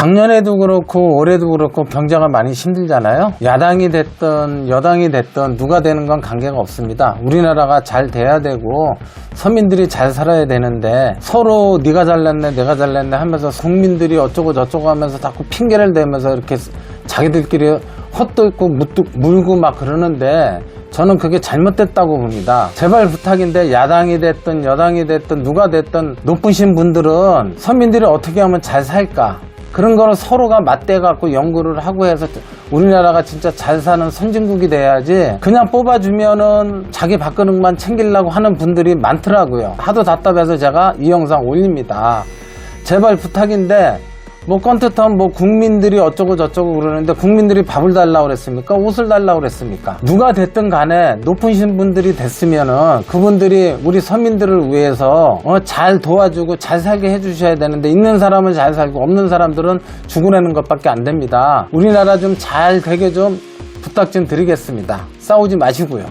작년에도 그렇고 올해도 그렇고 경제가 많이 힘들잖아요. 야당이 됐든 여당이 됐든 누가 되는 건 관계가 없습니다. 우리나라가 잘 돼야 되고 서민들이 잘 살아야 되는데 서로 네가 잘났네 내가 잘났네 하면서 국민들이 어쩌고 저쩌고 하면서 자꾸 핑계를 대면서 이렇게 자기들끼리 헛도 있고 묻도, 물고 막 그러는데 저는 그게 잘못됐다고 봅니다. 제발 부탁인데 야당이 됐든 여당이 됐든 누가 됐든 높으신 분들은 서민들이 어떻게 하면 잘 살까? 그런 거를 서로가 맞대갖고 연구를 하고 해서 우리나라가 진짜 잘 사는 선진국이 돼야지 그냥 뽑아주면은 자기 밥그릇만 챙기려고 하는 분들이 많더라고요. 하도 답답해서 제가 이 영상 올립니다. 제발 부탁인데 뭐 껌뜻한 뭐 국민들이 어쩌고 저쩌고 그러는데 국민들이 밥을 달라고 그랬습니까? 옷을 달라고 그랬습니까? 누가 됐든 간에 높으신 분들이 됐으면은 그분들이 우리 서민들을 위해서 어, 잘 도와주고 잘 살게 해주셔야 되는데 있는 사람은 잘 살고 없는 사람들은 죽어내는 것밖에 안 됩니다. 우리나라 좀 잘 되게 좀 부탁 좀 드리겠습니다. 싸우지 마시고요.